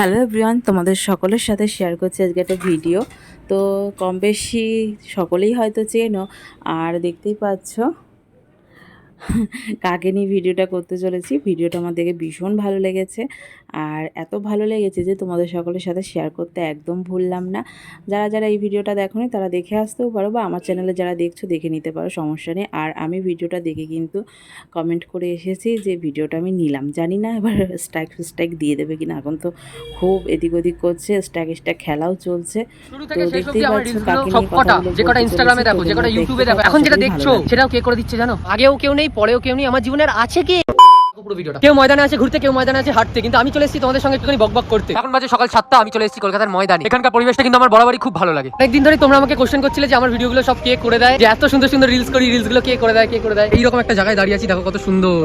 Hello everyone, তোমাদের সকলের সাথে শেয়ার করছি আজকে একটা ভিডিও তো কম বেশি সকলেই হয়তো চেনো, আর দেখতেই পাচ্ছ কাকে নিয়ে ভিডিওটা করতে চলেছি ভিডিওটা আমার দেখে ভীষণ ভালো লেগেছে। আর এত ভালো লেগেছে যে তোমাদের সকলের সাথে শেয়ার করতে একদম ভুললাম না। যারা যারা এই ভিডিওটা দেখোনি তারা দেখে আসতেও পারো বা আমার চ্যানেলে যারা দেখছ দেখে নিতে পারো সমস্যা নেই। আর আমি ভিডিওটা দেখে কিন্তু কমেন্ট করে এসেছি যে ভিডিওটা আমি নিলাম। জানি না এবার স্ট্রাইক স্ট্রাইক দিয়ে দেবে কিনা এখন তো খুব এদিক ওদিক করছে স্ট্রাইক স্ট্রাইক খেলাও চলছে। তো দেখতেই পাচ্ছ কাকে নিয়ে বলতে ইনস্টাগ্রামে দেখো ইউটিউবে দেখো। এখন যেটা দেখছ সেটাও কে করে দিচ্ছে জানো? আগেও কেউ নেই পরেও কেউ নেই। আমার জীবনের আছে কি? পুরো ভিডিওটা। কেউ ময়দানে আছে ঘুরতে কেউ ময়দানে আছে হাঁটতে। কিন্তু আমি চলে এসেছি তোমাদের সঙ্গে একটুখানি বকবক করতে। এখন বাজে সকাল সাতটা আমি চলে এসেছি কলকাতার ময়দানে। এখানকার পরিবেশটা কিন্তু আমার বরাবরই খুব ভালো লাগে। একদিন ধরে তোমরা আমাকে কোশ্চেন করছিলে যে আমার ভিডিওগুলো সব কে করে দেয়? যে এত সুন্দর সুন্দর রিলস করি রিলসগুলো কে করে দেয় কে করে দেয়? এইরকম একটা জায়গায় দাঁড়িয়ে আছি দেখো কত সুন্দর।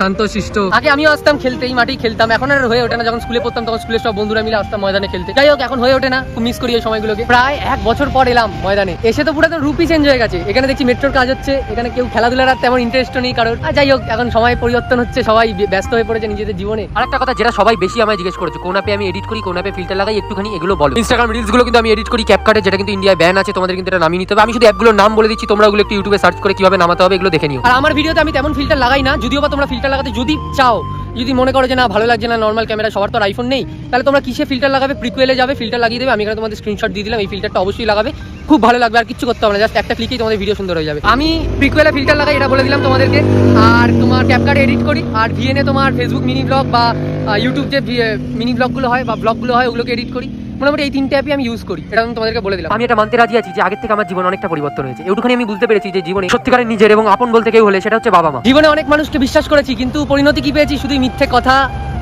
শান্ত শিষ্ট আগে আমিও আসতাম খেলতে এই মাঠেই খেলতাম। এখন আর হয়ে ওঠে না। যখন স্কুলে পড়তাম তখন স্কুলের সব বন্ধুরা মিলে আসতাম ময়দানে খেলতে। যাই হোক এখন হয়ে ওঠে না। খুব মিস করি এই সময়গুলোকে। প্রায় এক বছর পর এলাম ময়দানে। এসে তো পুরো তো রূপই চেঞ্জ হয়ে গেছে। এখানে দেখছি মেট্রোর কাজ হচ্ছে। এখানে কেউ খেলাধুলার আর তেমন ইন্টারেস্টও নেই কারণ আর যাই হোক এখন সময় পরিবর্তন হচ্ছে। সবাই ব্যস্ত হয়ে পড়েছে নিজেদের জীবনে। আরেকটা কথা যেটা সবাই বেশি আমায় জিজ্ঞেস করেছে কোন অ্যাপে আমি এডিট করি কোন অ্যাপে ফিল্টার লাগাই একটুখানি এগুলো বলো। ইনস্টাগ্রাম রিলসগুলো কিন্তু আমি এডিট করি ক্যাপকাটে যেটা কিন্তু ইন্ডিয়ায় ব্যান আছে তোমাদের কিন্তু এটা নামিয়ে নিতে হবে। আমি শুধু অ্যাপগুলোর নাম বলে দিচ্ছি তোমরা ওগুলো একটু ইউটিউবে সার্চ করে কীভাবে নামাতে হবে এগুলো দেখে নিও। আর আমার ভিডিওতে আমি তেমন ফিল্টার লাগাই না যদিও বা তোমরা ফিল্টার লাগাতে যদি চাও, যদি মনে করো যে না, ভালো লাগছে না নর্মাল ক্যামেরা সবার তো আইফোন নেই, তাহলে তোমরা কিসে ফিল্টার লাগাবে? প্রিকুয়েলে যাবে ফিল্টার লাগিয়ে দেবে, আমি এখানে তোমাদের স্ক্রিনশট দিয়ে দিলাম, এই ফিল্টারটা অবশ্যই লাগাবে। খুব ভালো লাগবে, আর কিছু করতে হবে না জাস্ট একটা ক্লিকেই তোমাদের ভিডিও সুন্দর হয়ে যাবে। আমি প্রিকুয়েলে ফিল্টার লাগাই, এটা বলে দিলাম তোমাদেরকে। আর তোমার ক্যাপকার্ড এডিট করি, আর ভিএনএ তোমার ফেসবুক মিনি ব্লগ বা ইউটিউব যে মিনি ব্লগগুলো হয় বা ব্লগগুলো হয়, ওগুলোকে এডিট করি। মোটামুটি এই তিনটে অ্যাপই আমি ইউজ করি। এটা আমি তোমাদেরকে বলে দিলাম। আমি এটা মানতে রাজি আছি যে আগের থেকে আমার জীবন অনেকটা পরিবর্তন হয়েছে। এটুখানি আমি বুঝতে পেরেছি যে জীবনে সত্যিকারের নিজের এবং আপন বলতে কেউ হলে সেটা হচ্ছে বাবা মা। জীবনে অনেক মানুষকে বিশ্বাস করেছি কিন্তু পরিণতি কি পেয়েছি? শুধুই মিথ্যে কথা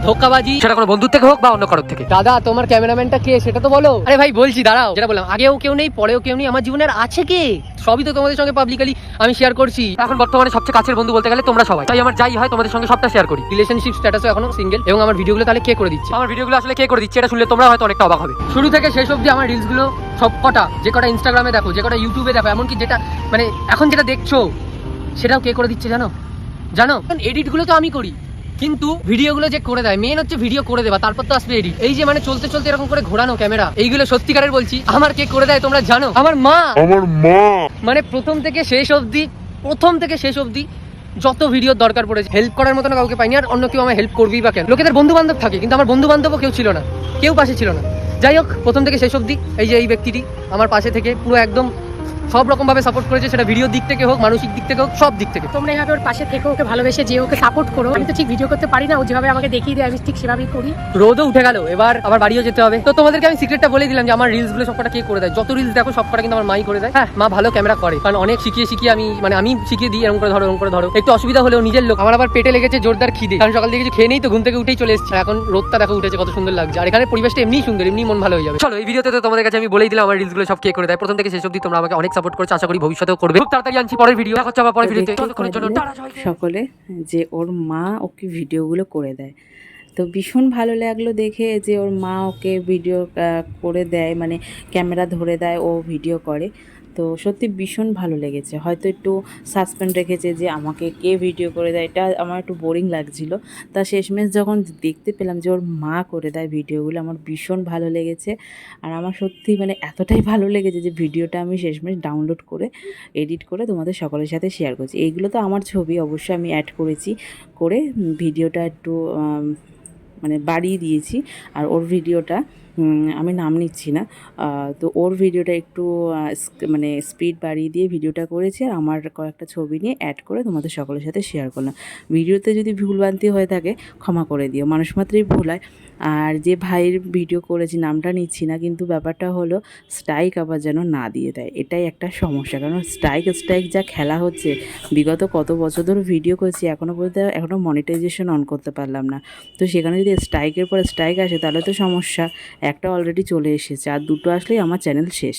ধোকাবাজি। সেটা কোনো বন্ধুর থেকে হোক বা অন্য কারোর থেকে। দাদা তোমার ক্যামেরাম্যানটা কে? সেটা তো বলো। আরে ভাই বলছি দাঁড়াও। যেটা বললাম আগেও কেউ নেই পরেও কেউ নেই আমার জীবনের আছে কে? সবই তো তোমাদের সঙ্গে পাবলিকালি আমি শেয়ার করছি। এখন বর্তমানে সবচেয়ে কাছের বন্ধু বলতে গেলে তোমরা সবাই। তাই আমার যাই হয় তোমাদের সঙ্গে সবটা শেয়ার করি। রিলেশনশিপ স্ট্যাটাসও এখনও সিঙ্গেল এবং আমার ভিডিওগুলো তাহলে কে করে দিচ্ছে? আমার ভিডিওগুলো আসলে কে করে দিচ্ছে এটা শুনলে তোমরা হয়তো অনেকটা অবাক হবে। শুরু থেকে শেষ অবধি আমার রিলসগুলো সব কটা যে কটা ইনস্টাগ্রামে দেখো যে কটা ইউটিউবে দেখো এমনকি যেটা মানে এখন যেটা দেখছ সেটাও কে করে দিচ্ছে জানো? জানো? এডিটগুলো তো আমি করি। কিন্তু ভিডিওগুলো যে করে দেয় মেন হচ্ছে ভিডিও করে দেবা তারপর তো আসবে এডিট এই যে মানে চলতে চলতে এরকম করে ঘোরানো ক্যামেরা এইগুলো সত্যিকারের বলছি আমার কে করে দেয় তোমরা জানো? আমার মা! আমার মা! মানে প্রথম থেকে শেষ অবধি প্রথম থেকে শেষ অবধি যত ভিডিওর দরকার পড়েছে হেল্প করার মতো না কাউকে পাইনি আর অন্য কেউ আমার হেল্প করবি বা কেন? লোকেদের বন্ধু বান্ধব থাকে কিন্তু আমার বন্ধু বান্ধবও কেউ ছিল না কেউ পাশে ছিল না। যাই হোক প্রথম থেকে শেষ অবধি এই যে এই ব্যক্তিটি আমার পাশে থেকে পুরো একদম সব রকম ভাবে সাপোর্ট করেছে সেটা ভিডিও দিক থেকে হোক মানসিক দিক থেকে হোক সব দিক থেকে। তোমরা এভাবে ওর পাশে থেকে ওকে ভালোবেসে যে ওকে সাপোর্ট করো। আমি তো ঠিক ভিডিও করতে পারি না ও যেভাবে আমাকে দেখিয়ে দেয় আমি ঠিক সেভাবেই করি। রোদও উঠে গেল এবার আবার বাড়িও যেতে হবে। তো তোমাদেরকে আমি সিক্রেটটা বলে দিলাম যে আমার রিলসগুলো সবকটা কে করে দেয়? যত রিলস দেখো সবকটা কিন্তু আমার মাই করে দেয়। হ্যাঁ মা ভালো ক্যামেরা করে কারণ অনেক শিখিয়ে শিখিয়ে আমি মানে আমি শিখিয়ে দিই এরকম করে ধরো এরকম করে ধরো। একটু অসুবিধা হলেও নিজের লোক আমার আবার পেটে লেগেছে জোরদার খিদে। কারণ সকাল থেকে কিছু খেয়ে নেই তো ঘুম থেকে উঠেই চলে এসেছে। এখন রোদটা দেখো উঠেছে কত সুন্দর লাগছে। আর এখানে পরিবেশটা এমনি সুন্দর এমনি মন ভালো হয়ে যাবে। চলো এই ভিডিওতে তো তোমাদের কাছে আমি বলেই দিলাম আমার রিলসগুলো সব কে করে দেয়। প্রথম থেকে শেষ অবধি তোমরা আমাকে অনেক সাপোর্ট করছে আশা করি ভবিষ্যতেও করবে। খুব তাড়াতাড়ি আনছি পরের ভিডিও দেখা হচ্ছে আবার পরের ভিডিওতে। সকলে যে ওর মা ওকে ভিডিওগুলো করে দেয়। তো ভীষণ ভালো লাগল দেখে যে ওর মা ওকে ভিডিও করে দেয় মানে ক্যামেরা ধরে দেয়, ও ভিডিও করে। তো সত্যি ভীষণ ভালো লেগেছে। হয়তো একটু সাসপেন্ড রেখেছে যে আমাকে কে ভিডিও করে দেয়, এটা আমার একটু বোরিং লাগছিল। তা শেষমেশ যখন দেখতে পেলাম যে ওর মা করে দেয় ভিডিওগুলো আমার ভীষণ ভালো লেগেছে। আর আমার সত্যি মানে এতটাই ভালো লেগেছে যে ভিডিওটা আমি শেষমেশ ডাউনলোড করে এডিট করে তোমাদের সকলের সাথে শেয়ার করছি। এইগুলো তো আমার ছবি, অবশ্যই আমি অ্যাড করেছি, করে ভিডিওটা একটু মানে বাড়িয়ে দিয়েছি আর ওর ভিডিওটা আমি নাম নিচ্ছি না। তো ওর ভিডিওটা একটু মানে স্পিড বাড়িয়ে দিয়ে ভিডিওটা করেছি আর আমার কয়েকটা ছবি নিয়ে অ্যাড করে তোমাদের সকলের সাথে শেয়ার করলাম। ভিডিওতে যদি ভুলভ্রান্তি হয়ে থাকে, ক্ষমা করে দিও। মানুষ মাত্রই ভুল হয়। আর যে ভাইয়ের ভিডিও করেছি, নামটা নিচ্ছি না, কিন্তু ব্যাপারটা হলো স্ট্রাইক আবার যেন না দিয়ে দেয়। এটাই একটা সমস্যা। কারণ স্ট্রাইক স্ট্রাইক যা খেলা হচ্ছে, বিগত কত বছর ধরে ভিডিও করেছি এখনও পর্যন্ত এখনও মনিটাইজেশন অন করতে পারলাম না। তো সেখানে যদি স্ট্রাইকের পরে স্ট্রাইক আসে, তাহলে তো সমস্যা। একটা অলরেডি চলে এসেছে, আর দুটো আসলেই আমার চ্যানেল শেষ।